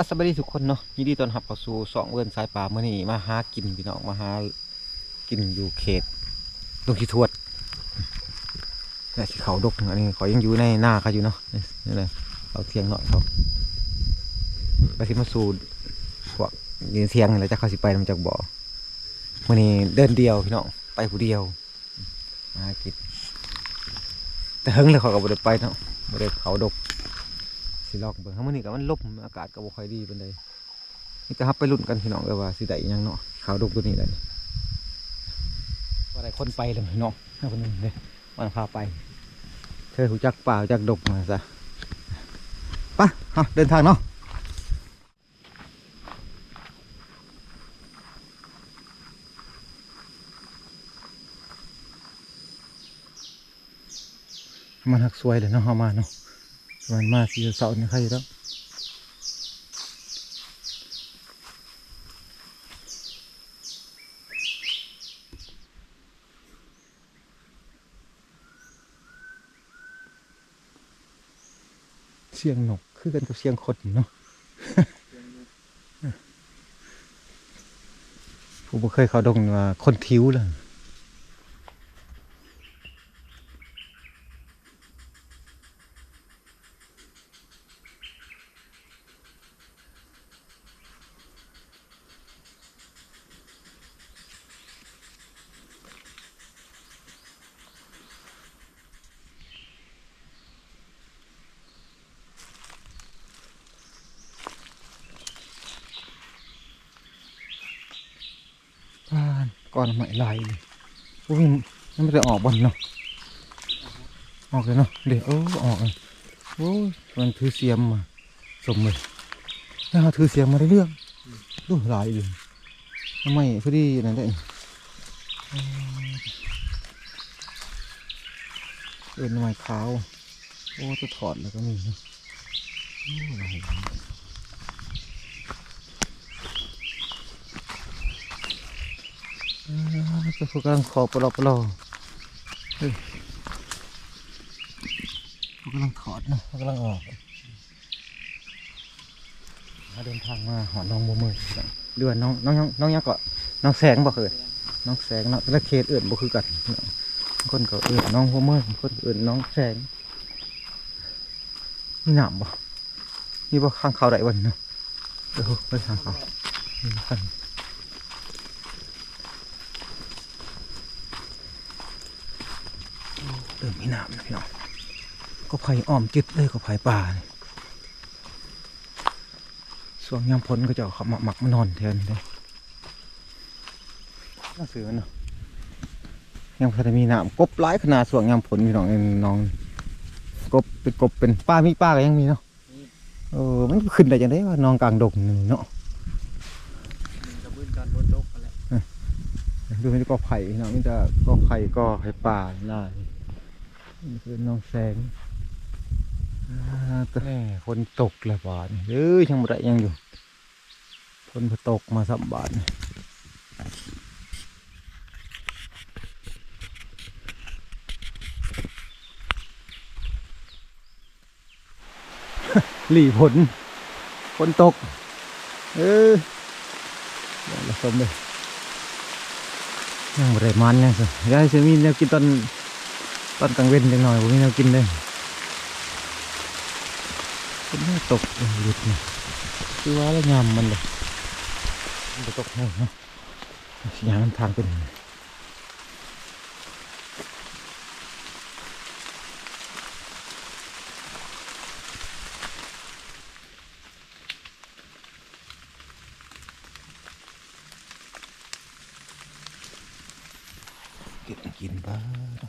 อาสวัสดีทุกคนเนาะยินดีต้อนรับเข้าสู่สองเวิร์นสายป่าเมื่อนี้มาหากินพี่น้องมาหากินอยู่เขตดงขี้ทวดนี่ที่เขาดกอันนี้เขายังอยู่ในหน้าเขาอยู่เนาะนี่เลยเขาเทียงเนาะเขาไปที่มาสู่พวกยืนเทียงแล้วจะเขาสิไปนำจากบ่อเมื่อนี้เดินเดียวพี่น้องไปผู้เดียวมาหากินแต่เฮิงเลยเขาก็บ่ได้ไปเนาะบ่ได้เขาดก สิลอกเบิ่งทั้งมื้อนี้ก็มันลมอากาศก็บ่ค่อยดีปานใดนี่จะฮับไปลุ้นกันพี่น้องเด้อว่าสิได้อิหยังเนาะขาวดกตัวนี้ได้ว่าได้คนไปเลยพี่น้องเอาคนหนึงเด้มันพาไป เธอหูจักป่าหูจักดกมาซะไปฮะเดินทางเนาะมันหักสวยเลยเนาะเฮามาเนาะ มันมาสีเสาเนี่ยใครอยู่แล้วเสียงนกคือกันกับเสียงคนเนาะผมเคยเขาดงว่าคนทิ้วเลย บ้านก่อนใหม่ลายอุ้ยมันไม่ได้ออกบอลเนาะออกเลยเนาะเดี๋ยวเออออกเลยโอ้ยมันถือเสียมมาสมเลยแล้วเขาถือเสียมมาได้เรื่องดูหลายเลยทำไมพอดีนั่นได้เอ็นไม้ขาว โอ้จะถอดแล้วก็มีนาะโอ้หลาย อ่าจะพวกกำลังขอปลอปลอเฮ้ยพวกกำลังถอดนะพวกกำลังออกมาเดินทางมาหอน้องบัวมือเดือนน้องน้องน้องน้องยังเกาะน้องแสงบ่เคยน้องแสงเนาะแต่ละเขตอื่นบ่คือกันคนก็เอื่นน้องบัวมือคนอื่นน้องแสงนี่หนามบ่นี่บ่ข้างเขาได้บ่นี่เนาะเออไปทางเขาข้าง เริ่มมีน้ำนะพี่น้องก็ไผ่อ้อมจิตเลยก็ไผ่ป่านี่ส่วงยามพ้นก็จะเอาเขามาหมักมานอนแทนเลยน่าเสือเนาะยังพอจะมีน้ำกบหลายขนาดส่วงยามพ้นพี่น้องเองน้องกบเป็นกบเป็นป้ามีป้าก็ยังมีเนาะเออมันขึ้นได้ยังไงว่าน้องกลางดงนี่เนาะกระบืนการบนโลกกันแหละดูไม่ได้ก็ไผ่พี่น้องมีแต่ก็ไผ่ก็ไผ่ป่าหน้านี่ คือน้องแสงอ่าแต่ฝนตกแล้วบาดนี่เอ้ยยังบ่ได้ยังอยู่ฝนบ่ตกมาสับบาทนี่หลีฝนฝนตก เออเดี๋ยวเราชมเลยยังบ่ได้มันยังสิยายจะมีแนวกินตอน ตอนกลางเว้นจังหน่อยผมมีแนวกินเลยเป็นแม่ตกหลุดนี่คือว่าแล้วยำมันเลยมันจะตกแห้งนะยางมันทางเป็นยังไงเก็บมากินบ้าง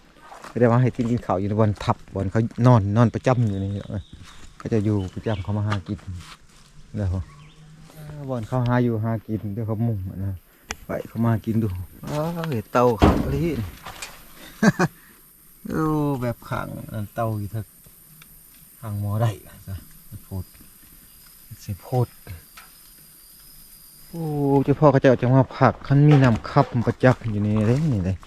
ได้ว่าให้กินกินเขาวเนาะเขาได้กระหอกตัวหนึ่งมาให้กินกินเขาวอยู่ในบนทับบนเขานอนนอนประจำอยู่นี่เนาะก็จะอยู่ประจำเขามาหากินเดี๋ยวบอนเขาหาอยู่หากินเดี๋ยวเขามุ่งนะไปเขามากินดูอ้าวเห็ดเตาขังลีนโอ้แบบขังอันเต่าอยู่ทักขังหมอได้จ้ะโพดเสียโพดโอ้เจ้าพ่อเขาเจะจะมาผักคันมีน้ำคับประจับอยู่นี่เลยนี่เลย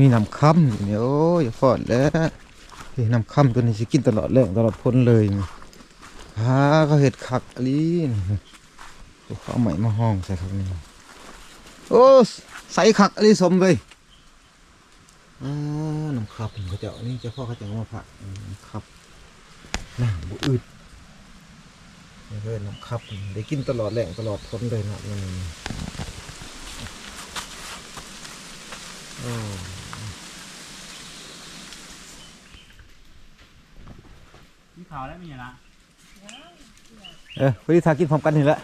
มีน้ำคับอยู่นี่ยโอ้ยอย่อดแล้วที่น้ำค่ำตัวนี้สิกินตลอดแรงตลอดพ้นเลยฮาก็เห็ดขักลีนตัวเขาเอาใหม่มาห้องใส่ครับนี่โอ้ใส่ขักลีสมเลยอ่าน้ำครับเขาจะเอานี่เจ้าพ่อเขาจะมาผักน้ำครับน่าบุอืดนี่เลยน้ำครับได้กินตลอดแรงตลอดพ้นเลยนะมัน โอ้มีข่าวแล้วมีอะไรละเออวันนี้ทากินพร้อมกันนี่แหละ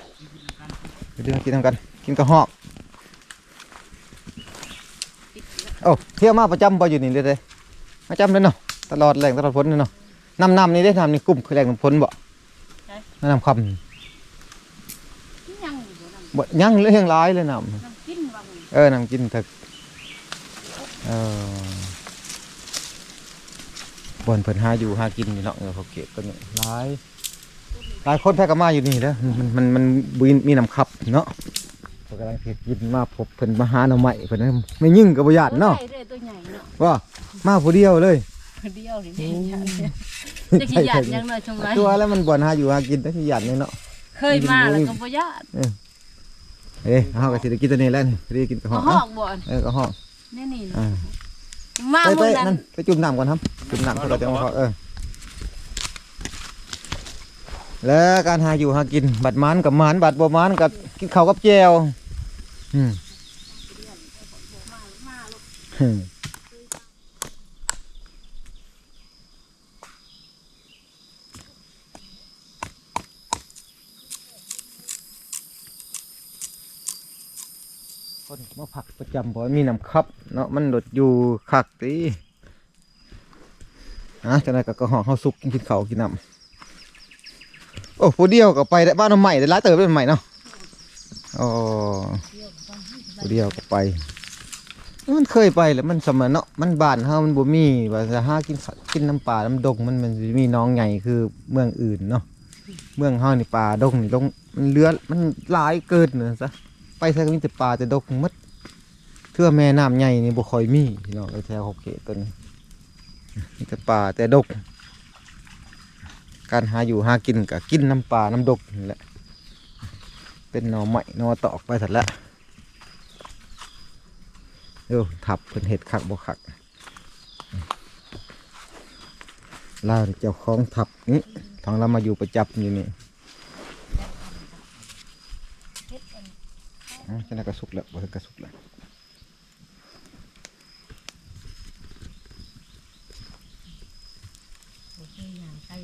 วันนี้ทากินทำกัน กินกระหอกโอ้เที่ยวมาประจำบ่อยู่นี่เลยเลยประจำเลยเนาะตลอดแหล่งตลอดพ้นเลยเนาะน้ำน้ำนี่ได้ทำนี่กลุ่มคือแหล่งน้ำพ้นบ่น้ำคยังอยู่บ่นำำบ่ยังเรื่องร้ายเลยน้น้ำกินว่ามันำเออน้ำกินถึก เออบ่อนเพิ่นหาอยู่หากินนี่เนาะเออเขาเก็บกันนี่หลายหลายคนแท้ก็มาอยู่นี่แล้วมันมันมันมีมีน้ำคับเนาะเพิ่นกำลังเฮ็ดกินมาพบเพิ่นมาหาหน่อไม้เพิ่นนะไม่ยิ่งกับบ่ญาติเนาะตัวใหญ่เลยตัวใหญ่เนาะว่ามาผู้เดียวเลยเดียวนี่แม่นจังจะกี่หยาดยังน้อยชงไรตัวแล้วมันบ่อนหาอยู่หากินแต่ขี้หยาดนี่เนาะเคยมาแล้วก็บ่ญาติเอ้เฮาก็สิได้กินตัวนี้แล้วนี่สิได้กินกระหมาอกหอเอ้ากบ่อนเออกระหอก นี่นี่อ่า มาไปไปมื้อนั่นั้นนไปจุ่มน้ำก่อนครับจุ่มน้ำเพื่อเราจะมาขอเออแล้วการหาอยู่หากินบัดมันกับมันบัดบ่มันกับกินข้าวกับแจวอืมอื มาผักประจำเพราะมีน้ำคับเนาะมันหลดอยู่คักตีอะจังไดก็กระหองเฮาสุกกินข้ากินน้ำโอ้ผู้เดียวก็ไปได้บ้านน้ำใหม่ได้หลายเติบเป็นใหม่เนาะโอ้ผู้เดียวก็ไป มันเคยไปแล้วมันสมัยเนาะมันบานเฮามันบ่มีว่าจะหากินกินน้ำปลาน้ำดงมันมันมีน้องใหญ่คือเมืองอื่นเนาะเมืองเฮานี่ปลาดงนี่ลงมันเลือมันหลายเกินเนอะซะไปใส่ก็มีแต่ปลาแต่ดกหมด เทื่อแม่น้ำใหญ่นี่บ่ค่อยมีพี่น้องไอ้แถวหกเขตตัวนี้มีแต่ปลาแต่ดก การหาอยู่หากินก็กินน้ำปลาน้ำดกนี่แหละ เป็นหนอใหม่นอตอกไปสัตว์ละเดี๋ยวทับเพิ่นเห็ดคักบ่คักลาวนี่เจ้าของทับนี้ทางเรามาอยู่ประจับอยู่นี่อะจะน่ากระสุกแล้วบ่ทันกระสุกแล้ว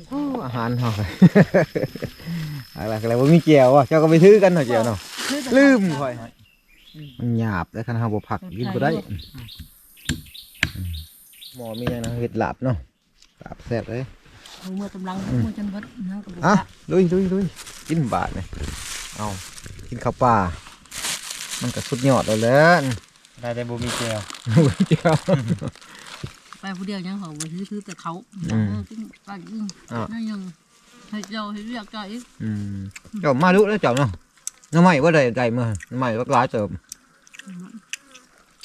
โอ้อาหารเฮาอะไรอะไรว่ามีเจียวอะเจ้าก็ไปถือกันเนาะเจียวเนาะลืมค่อยมันหยาบแล้วคันเฮาบ่ผักกินบ่ได้ หมอมีหยังนะเฮ็ดลาบเนาะลาบแซ่บเลยเอามือตำลังมือจนเบิดนะก็บ่อะจักลุยลุยลุยกินบาทเลยเอากินข้าวปลามันก็สุดยอดแล้วแหละได้แต่บ่มีแก้วเจียว ไปผู้เดียวยังเขาบ่ถือถือแต่เขาอืมเออกินปลาอึ้งอะ นั่นยังให้เจ้าให้เรียกเจ้าอีกอืมเจ้ามาลุแล้วเจ้าเนาะน้ำใหม่ว่าได้ใจเมื่อน้ำใหม่ก็ร้ายเติม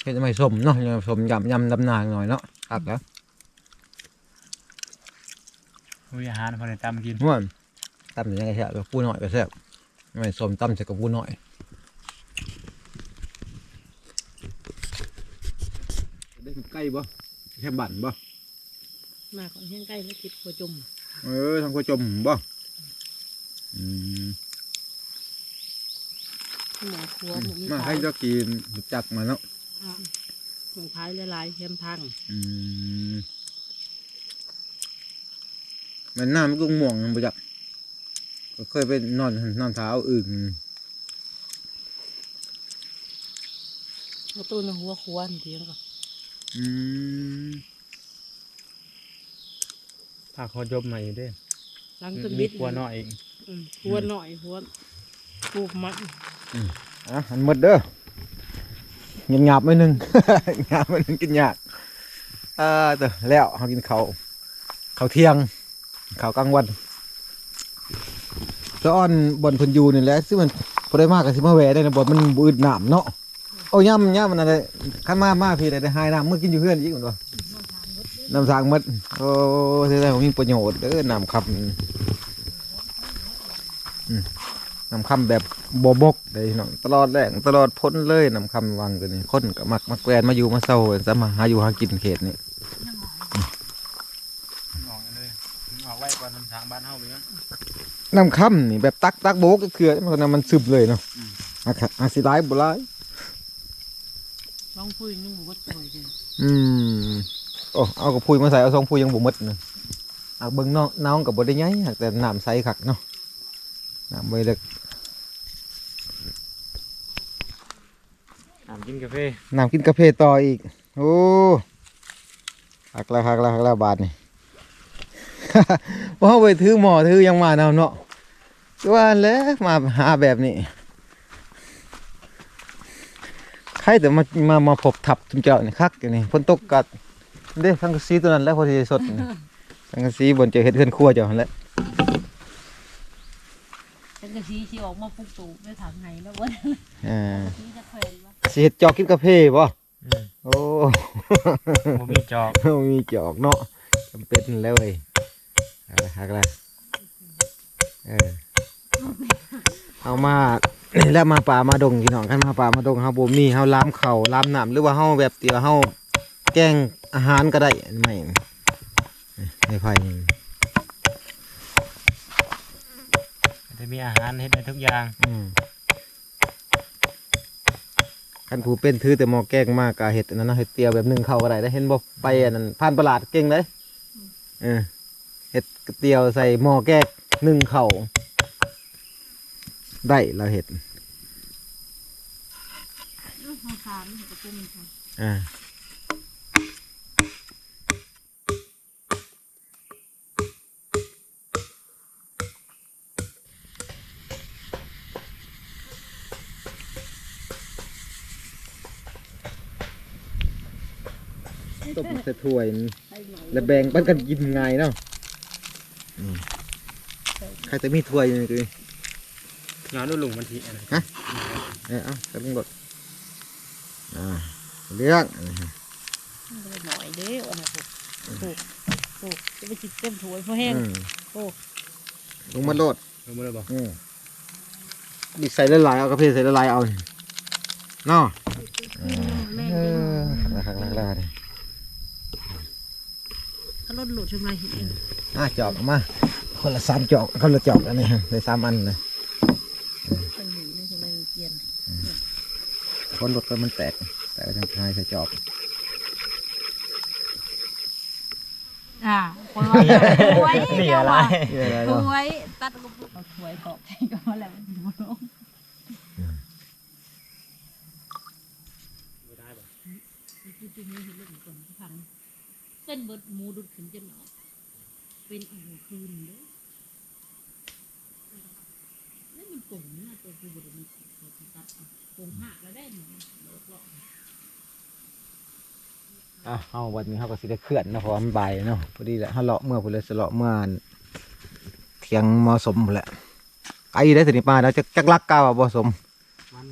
เฮ็ดน้ำใหม่สมเนาะยังสมยำยำดำนางหน่อยเนาะครับแล้วอุ้ยอาหารพอได้ตามกินม่วนตำยังไงแซ่บปูหน่อยก็แซ่บน้ำใหม่สมตำใส่กับปูหน่อยได้ใกล้บ่ แค่บั่นบ่มาขอเฮียงใกล้แล้วคิดบ่จมเออทางกัวจมบ่อืมหมอครัวหมอมีมาขาให้ยเจ้ากินรู้จักมาเนาะหมอขายหลายๆเข้มพังอืมมันหน้ามันก็ม่วงมันบ่จักก็เคยไปนอนนอนเท้าอึ่งประตูในหัวครัวนี่เทียงก็อื มถ้าเขาจบมาอีกเด้อหลังตึกมีบิดครัวน้อยอีกอืมหัวหน่อยหัวปลูกมันอะอันหมดเด้อเงียบหยาบๆไม่นึงหยาบไม่นึงกินยากเออเด้อแล้วเขากินข้าวข้าวเที่ยงข้าวกลางวันก็อ้อนบนเพันอยูนี่แหละซึ่งมันพอได้มากกับสิมาแหวได้นะบนมันบืดหนามเนาะ โอ้ย่ำย่ำมันอะไรขั้นมามาพี่ได้ได้หายน้ำเมื่อกินอยู่เพื่อนอีกคนวะน้ำสางหมดโอ้เสียดายผมมีประโยชน์เด้อน้ำคำอืมน้ำคำแบบบอบกเลยเนาะตลอดแรงตลอดพ้นเลยน้ำคำวังตัวนี้คนก็มักมาแกวนมาอยู่มาเศร้าจะมาหาอยู่หากินเขตนี่ออกเลยออกไว้ก่อนทางบ้านเฮาไปนะน้ำคำนี่แบบตักตักโบกก็คือมันมันซึมเลยเนาะอืมอาคาอาศิร้ายบุร้าย ลองคุยนึงบอกว่าจ่อยเลยอืมโอ้เอากระพุยมาใส่เอาซองพุยยังบ่หมดเนาะเอาเบิ่งน้องน้องกับ่ได้ใหญ่หากแต่น้ำใสคักเนาะน้ำไว้เล็กน้ำกินกาแฟน้ำกินกาแฟต่ออีก โอ้หักละหักละหักละบาทนี่ว่าไปถือหมอถือยังมาเอาเนาะว่าแล้วมาหาแบบนี้ใครแต่มามามาพบทับจุมเจ้านี่คักอย่างนี้ฝนตกกัดเด้ทั้งกระซีตัวนั้นแหล้วพอดีสดนี่ทั้งกระซีบนเจอเห็ดเพื่อนครัวเจ้าหั่นแหล้วเป็นกระชีชีออกมาปลูกตูไปถามไงแล้วว่าอ่าชีจะเคยว่าสิเห็ดจอกกินกาแฟบ่โอ้บ่มีจอกมีจอกเนาะจำเป็นแล้วเว้ยเอาละหักละเออเอามา แล้วมาป่ามาดงพี่น้องกันมาป่ามาดงเฮาบ่มีเฮาล้ามเข่าล้ามน้ำหรือว่าเฮาแบบเตียวเฮาแกล้งอาหารก็ได้อันไม่ไม่ไผ่จะมีอาหารเฮ็ดได้ทุกอย่างอืมคันผู้เป็นถือแต่หมอแกล้งมากกะเห็ดอันนั้นนะเห็ดเตียวแบบหนึ่งเข้าก็ได้ได้เห็นบ่ไปอันนั้นผ่านประหลาดเก่งเลยเออเห็ดเตียวใส่หม้อแกงหนึ่งเข่าได้เราเห็ด ข้าวสารกระปุกอ่าต้มใส่ถ้วยแล้วแบ่งปันกันกินไงายเนาะอืมใครจะมีถ้วยนี่คืองานนู่นลุงมันทีอะไรเออเอาใส่ลงบดอ่า เรื่องหน่อยเด้อนะปลูกปลูกปลูกจะไปจิบเต็มถ้วยเพราะแห้งอืมโอ้ลงมาโลดรู้มั้ยบ่อืมดิใส่ละลายเอากระเพาะใส่ละลายเอาเนาะแม่เอกินอละครั้งละครั้งนี่ถ้าลดหลุดใช่ไหมเห็นเองอะจอกเอามา คนละสามจอกคนละจอกอันนี้ฮะเลยสามอันเลยเป็นหนีนี่ใช่ไหมเกียนคนรถก็มันแตก แต่ก็ยังทายใส่จอกอ่าคนว่าถวยนี่อะไรนี่อะไรถเนาะวยตัดก็เอาถวยตอกใส่ก็มาแล้วมันบ่ลงบ่ได้บ่คือจริงๆเห็นเรื่องก่อนพังเส้นเบิดหมูดุดขึ้นจนหนอเป็นอีกคืนเด้อนั่นมันกลมนะตัวคือบุตรมีตัวที่ตัดกลมหักแล้วได้หนูเลิกหรอก อะเอาวันนี้เขาก็สิได้เคลื่อนเนาะเพราะว่ามันบ่ายเนาะพอดีแหละเขาเลาะเมื่อพอเลยสเลาะเมื่อเที่ยงเหมาะสมพู้นแหละไอ้ได้ถึงนี่มาแล้วจะจักลักก้าวบ่สมมัน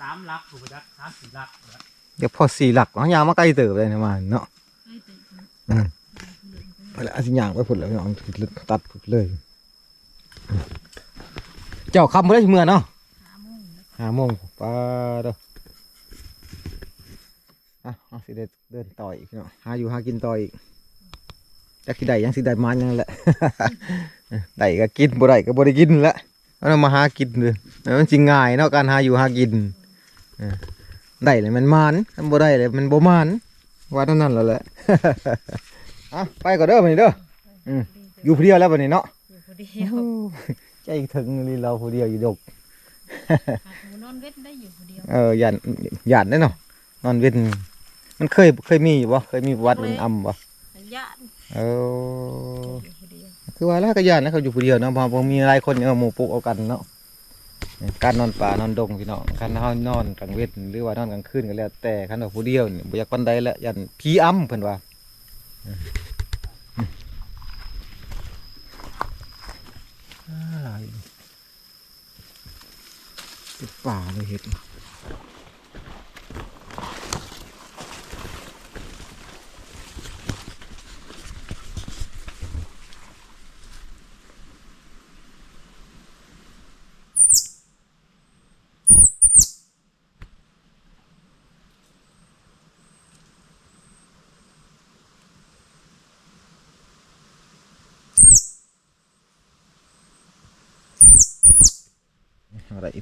สามลักถูกจักสามสี่ลักเดี๋ยวพอสี่หลักเขายางมาใกล้เติบเลยนะมาเนาะไอ้เตะอืมเอาละเอาสิย่างไปพุ่นแล้วพี่น้องตัดพุ่นเลย เจ้าคำบ่ได้เมื่อเนาะขาโมงแล้วห้าโมงปลาเด้อ อะเอาสิได้เดินต่ออีกเนาะหาอยู่หากินต่ออีกจักสิได้หยังสิได้มาหยังแหละ ได้ก็กินบ่ได้ก็บ่ได้กินละเอามาหากินเลยมันสิง่ายเนาะการหาอยู่หากินเออได้เลยมันมานถ้าบ่ได้เลยมันบ่มานว่าเท่านั้นแล้วแหละอะไปก่อนเด้อบัดนี้เด้ออืมอยู่ผู้เดียวแล้วบัดนี้เนาะอยู่คนเดียวใจถึงลีเราผู้เดียวอยู่ดกหาหมูนอนเว้นได้อยู่คนเดียวเออหยาดหยาดได้เนาะนอนเว้น มันเคยเคยมีอยู่บ่เคยมีประวัติเป็นอำบ่ญาติเอออยู่คนเดียวคือว่าแล้วก็ย่านนะเขาอยู่ผู้เดียวเนาะพอบ่มีหลายคนเนี่ยเอาหมู่ปลูกเอากันเนาะการนอนป่านอนดงพี่น้องการเฮานอนกลางเว้นหรือว่านอนกลางคืนก็แล้วแต่คันว่าผู้เดียวนี่บ่อยากปานใดละยันผีอ้ำเพิ่นว่าอะไรเป็นป่าเลยเห็ด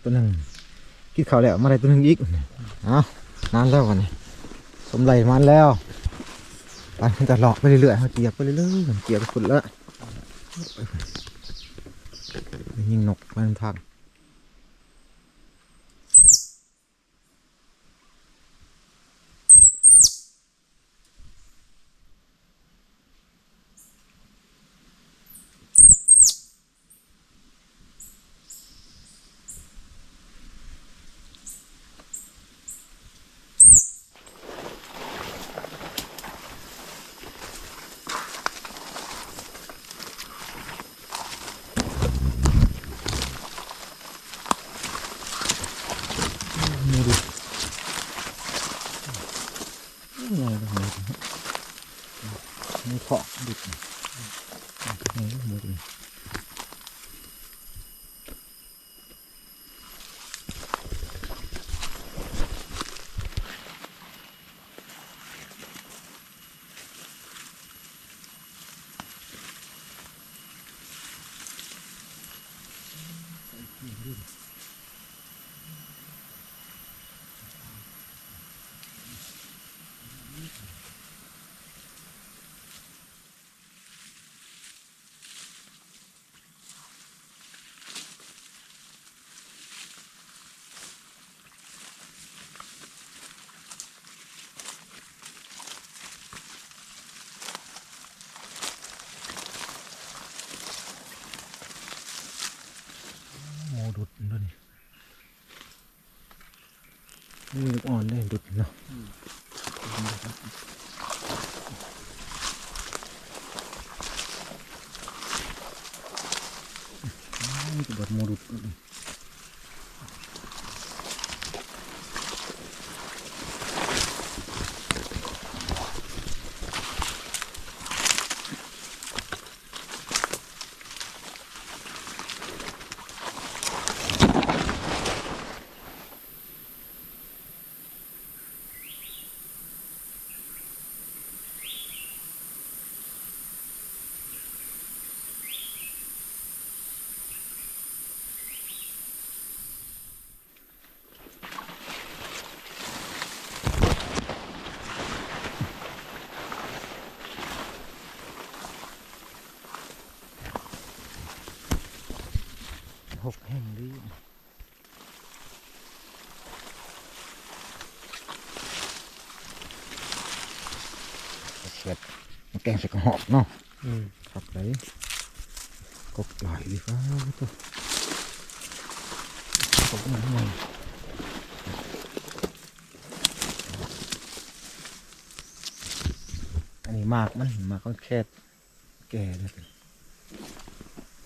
ตัวหนึ่งกินข้าวแล้วมาอะไรตัวหนึ่งอีกเอานานแล้วกันนี่สมไหลมันแล้วไปมันจะหลอกไปเรื่อยๆเขาเกียบไปเรื่อยๆเกียบไปขุดแล้วยิงนกมันทาง นี่ดินี่ไงตรงนี้นี่เถาะดิบนี่หมดเลย โมดุดด้วยนี่นี่ ลูกอ่อนได้ดุดเนาะบดโมดุดหกแห่งดี เสียดแกงใส่กระหอบเนาะอืมครับไหนกบไหลดีฟ้าตัวกบมันไงอันนี้มากมันมากก็แค่แก่เลย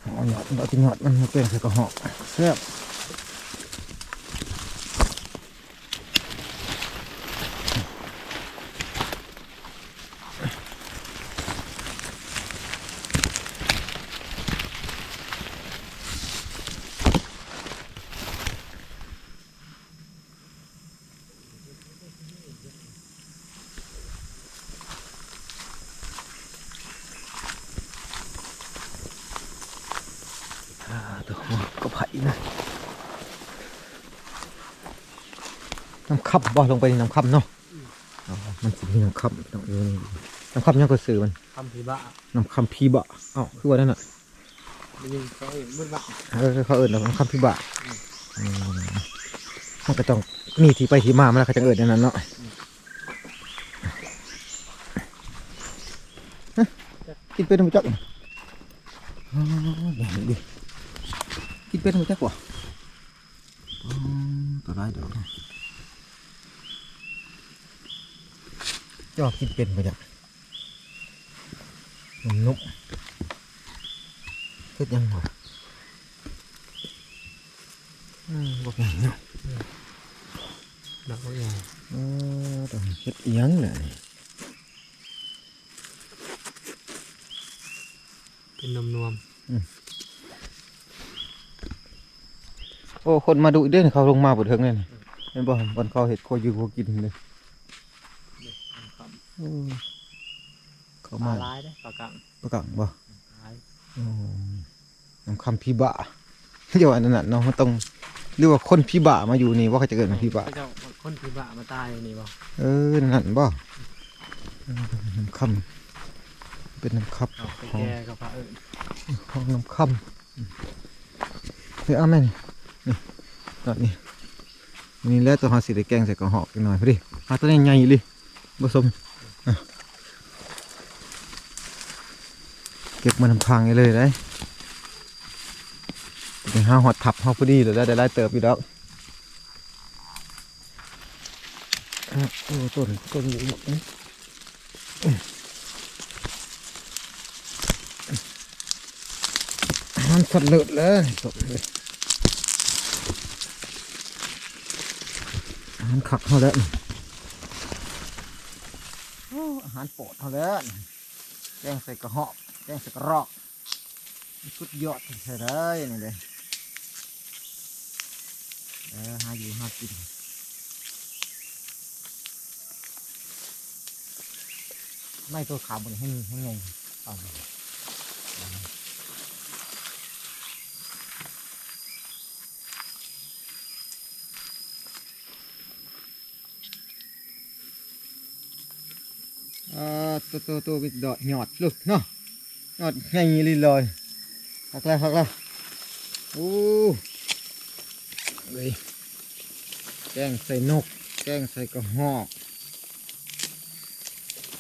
เอาหยอดเอาที่หยอดมันมาเป็นใส่กระหอบแซ่บอ่า ตัวก็ไผ่นะน้ำคับบ่ลงไปในน้ำคับเนาะอ๋อมันสิมีน้ำคับต้องเออน้ำคับยังก็ซื้อมันคำพีบ้าน้ำคำพีบะเอ้าคือว่านั่นน่ะได้ยินเขาเห็นมืดบ้าเออเขาเอิญน้ำคำพีบะอืมมันก็ต้องมีที่ไปที่มามันแล้วเขาจะเอิญนั่นนะเนาะฮะกินเป็นน้ำจักอ๋อเดี๋ยวดิกิน เป็นไหมจ๊ะกว่าอ๋อตัวร้ายเดี๋ยวจอกกินเป็นไหมจ๊ะนุ่มนุ่มเฮ็ดยังหรออืมบอกไงเนาะหนักใหญ่เออต้องเฮ็ดอิหยังเลยเป็นนมนวมโอ้คนมาดูเด้นเขาลงมาบนเทิงเลยนี่เห็นบ่บนเขาเห็ดโคอยู่โคกินเลยโอ้เขาปลามาลายได้ปลากังประกังบ่ลายโอ้น้ำคำพี่บะเดี๋ยวอันนั้นน่ะเนาะมันต้องเรียกว่าคนพี่บะมาอยู่นี่ว่าเขาจะเกิดเป็นพี่บะเขาจะคนผีบะมาตายนี่บ่เออนั่นบ่เออน้ำคำเป็นน้ำคับเอาไปของแก่กับพระเอิญของน้ำคำเฮ้ยเอาแม่นี่นี่ ตอนนี้นี่แล้วตัวหาสิได้แกงใส่กระหอกกันหน่อยพอดีหาตัวนี้ใหญ่เลยผสมเก็บมันทำพังไปเลยได้ไปห้าหอดทับห้าพอดีเลยได้ได้เติบอยู่แล้วอะโอ้ต้นต้นอยู่หมดนี่มันสัดเลือดเลยตกเลยอา หารขักเขาแล้วอาหารโปรดเขาแล้วนี่แกงใส่กระหาะแกงใส่กระรอกสุดยอดใช่เลยนี่เลยเออหาอยู่หากินไม่ตัวขาวบนให้ให้ไงเอามาอ่า ตัวตัวตัวมีดอกหยอดลูกเนาะหยอดไงเลยเลยหักแล้วหักแล้วโอ้เลยแกงใส่นก แกงใส่กระหอก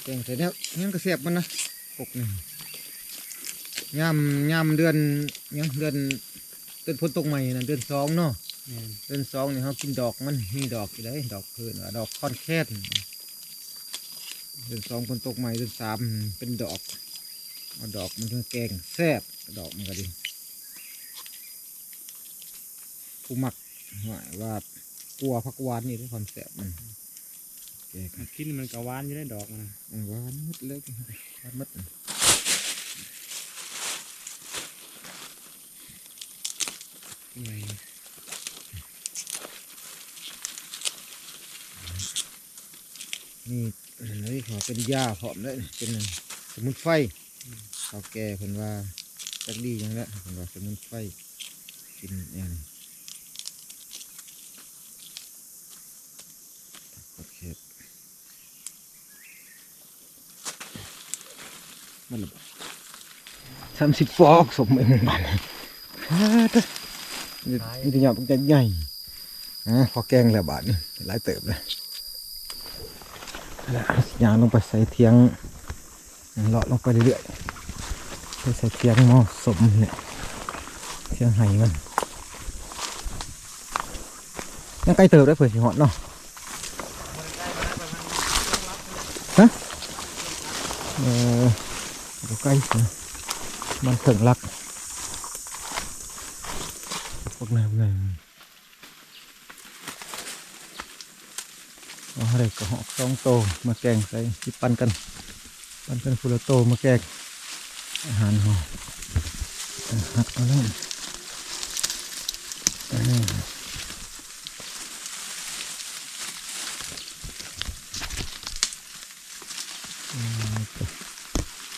แกงใส่เนี้ยยังกระเสียบมันนะปกหนึ่งยำยำเดือนยังเดือนเดือนพ้นตกใหม่นะเดือนสองเนาะแม่นเดือนสองนี่เขากินดอกมันมีดอกอยู่เลยดอกเพื่นว่าดอกคอนแค่น เดือนสองพ้นตกใหม่เดือนสามเป็นดอกเอาดอกมันถึงแกงแซ่บดอกมันก็ดีผู้มักว่าว่ากลัวพักหวานนี่ด้วยความแซ่บมันแกงมันกินมันกะหวานอยู่ได้ดอกมันมันหวานหมดเลยหวานหมดใหญ่นี่อั นนี้เขาเป็นยาหอมเลยเป็นสมุนไฟเขาแก่เพิ่นว่าจักดีหยังละเพิ่นว่าสมุนไฟกินอย่างนี้โอเคมันละสามสิบฟอกสมเองมันฮ่าเด้อนี่ตัวอย่างเป็นใหญ่อะพอแกงแล้วบาทนี่หลายเติบเลยแล้ว ยางลงไปใส่เทียงเลาะลงไปเรื่อยๆไปใส่เทียงหมอสมเนี่ยเทียงไห้มันยังไกลเติบได้เผื่อสิหอดเนาะฮะเออดูใกล้สิมันถึงรักพวกนั้นไง เอาอะไรก็หอกสองโตมาแกงใส่ที่ปั้นกัน ปั้นกันฟูละโตมาแกงอาหารหอหักเอาแล้วเออ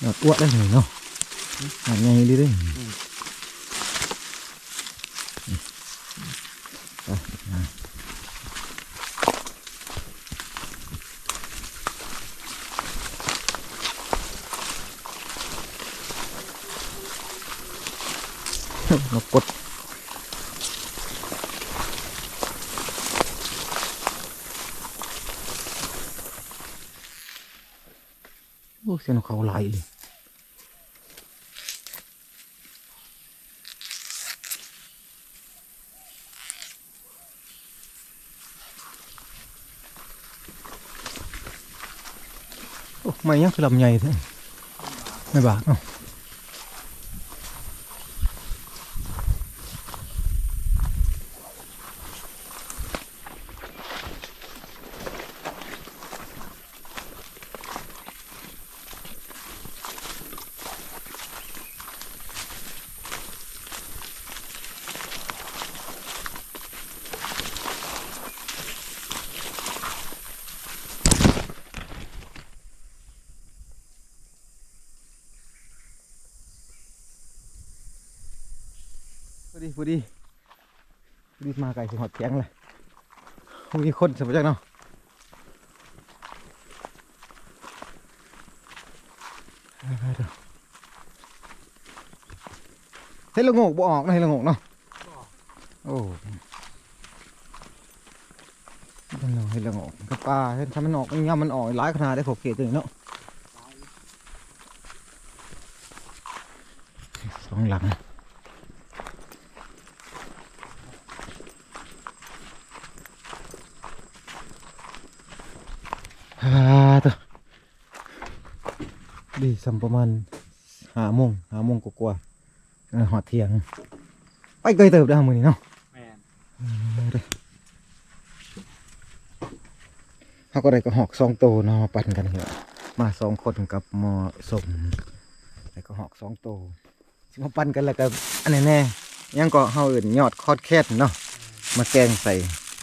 หนอดอ้วกได้หน่อยเนาะหาไงดีเด้ไป อ้เส้นเขาไหลเลยไม่ยังคือลำใหญ่เท่ไม่บาดเนาะ ดีพอดีพอดีมาไก่สิหอดแข็งเลยมีคนสมจักเนาะเด้อเฮ็ดละงกบ่ออกนะเฮ็ดละงกเนาะโอ้นั่นเนาะเฮ็ดละโงกกับปลาเฮ็ดถ้ามันออกมันยามมันออกหลายขนาดได้พวกเขตตัวนี้เนาะสองหลังฮ่าตัวดี สัมประมาณหาโมงหาโมงกว่าๆเออหอดเที่ยง ไปเกยเติบได้อมือนี้เนาะแม่นเขาก็ได้ก็หอกสองโตวเนาะมาปั่นกันเหรอมาสองคนกับหมอสมแล้วก็หอกสองโตวสิมาปั่นกันแล้วก็อันนี้แน่ยังก็เฮาเอื่นยอดคอดแคดเนาะมาแกงใส่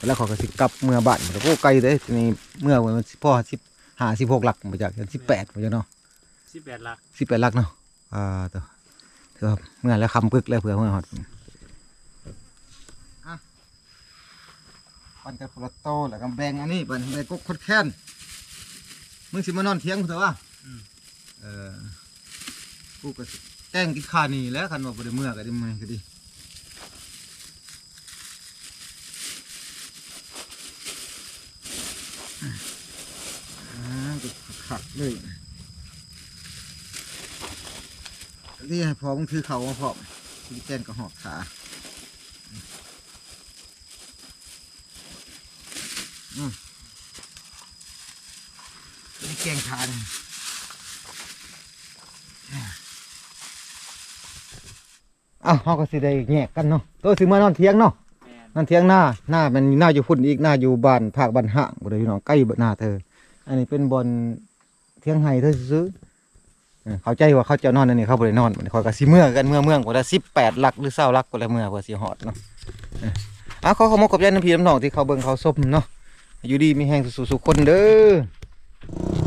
แล้วเขาก็สิกลับเมื่อบ้านแล้วก็ไกลเด้ทีนี้เมื่อวันสิพ่อสิบหาสิบหกหลักมาจากสิบแปดมาจากเนาะ สิบแปดหลักสิบแปดลักเนาะอ่าตัวเถือว่าเมื่อแล้วคำปึกแล้วเผื่อเมื่อหอดปันกับพลโตแล้วก็แบ่งอันนี้บันแบ่งกกคดแค้นมึงสิมานอนเที่ยงกูเถอะวะเออกูก็สิแกล้งกินข้าวนี่แหล้วคันว่าบ่ได้เมื่อก็ได้มื้อนี้ก็ดีอ่าก็ขักๆเลย นี่ให้พอมึงถือเขามาพร้อมที่แกนก็หอบขาอืมนี่แกงขาเนี่ยอ้าวเขาก็สิได้แยกกันเนาะตัวสิมานอนเที่ยงเนาะแม่นนอนเที่ยงหน้าหน้ามันหน้าอยู่พุ่นอีกหน้าอยู่บ้านภาคบ้านห่างบ่ได้อยู่เนาะใกล้บ้านหน้าเธอ อันนี้เป็นบอนเที่ยงไห้เธอซื้อๆ เข้าใจว่าเขาจะนอนอันนี้เขาบ่ได้นอนมันคอยก็สิเมื่อกันเมื่อเมืองกว่าละ18ลักหรือ20ลักกว่าละเมื่อกว่าสิฮอดเนาะเอออะขาขอบคุณขอบใจน้ำพีน้ำนองที่เขาเบิ่งเขาส้มเนาะอยู่ดีมีแห้งสุสุคนเด้อ